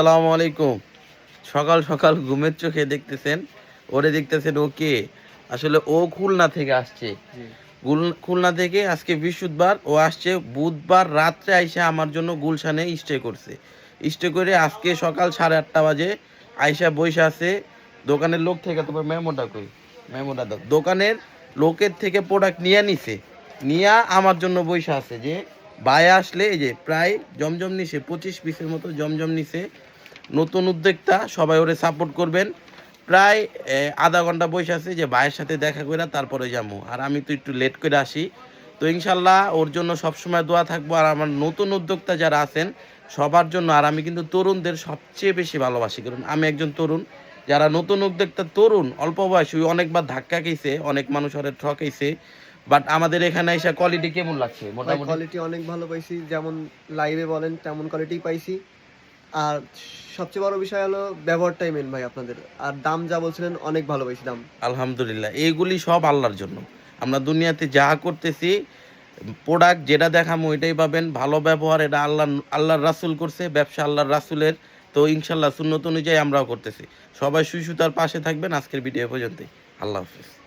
আসসালামু আলাইকুম। সকাল সকাল ঘুমের চোখে দেখতেছেন ওরে দেখতেছেন ও কে? আসলে ও খুলনা থেকে আসছে। খুলনা থেকে আজকে বৃহস্পতিবার ও আসছে বুধবার রাত্রে আইসা আমার জন্য গুলশানে স্টে করছে। স্টে করে আজকে সকাল সাড়ে আটটা বাজে আইসা বইসা আছে দোকানের লোক থেকে তোমার মেমোটা কই? মেমোটা দাও। দোকানের লোকের থেকে প্রোডাক্ট নিয়ে নিছে। নিয়া আমার জন্য বইসা আছে যে বাই আসলে এই যে প্রায় জমজম নিছে পঁচিশ পিসের মতো জমজম নিছে। নতুন উদ্যোক্তা সবাই ওরে সাপোর্ট করবেন। প্রায় আধা ঘণ্টা বসে আছে যে ভাইয়ের সাথে দেখা করে তারপরে যাব আর আমি তো একটু লেট করে আসি। তো ইনশাল্লাহ ওর জন্য সবসময় দোয়া থাকব। আর আমার নতুন উদ্যোক্তা যারা আছেন সবার জন্য। আর আমি কিন্তু তরুণদের সবচেয়ে বেশি ভালোবাসি। কারণ আমি একজন তরুণ। যারা নতুন উদ্যোক্তা তরুণ অল্প বয়সী অনেকবার ধাক্কা খেয়েছে অনেক মানুষ ওরে ঠকাইছে। বাট আমাদের এখানে এসে কোয়ালিটি কেমন লাগছে? মোটামুটি? কোয়ালিটি অনেক ভালো পাইছি। যেমন লাইভে বলেন তেমন কোয়ালিটি পাইছি। আর সবচেয়ে বড় বিষয় হলো ব্যবহারটাই মেন ভাই আপনাদের। আর দাম যা বলছিলেন, অনেক ভালো পাইছি দাম। আলহামদুলিল্লাহ, এইগুলি সব আল্লাহর জন্য। আমরা দুনিয়াতে যা করতেছি প্রোডাক্ট যেটা দেখামো ওইটাই পাবেন। ভালো ব্যবহার, এটা আল্লাহ, আল্লাহর রাসুল করছে, ব্যবসা আল্লাহর রাসুলের। তো ইনশাল্লাহ সুন্নত অনুযায়ী আমরাও করতেছি। সবাই সুই পাশে থাকবেন। আজকের ভিডিও পর্যন্তই। আল্লাহ হাফিজ।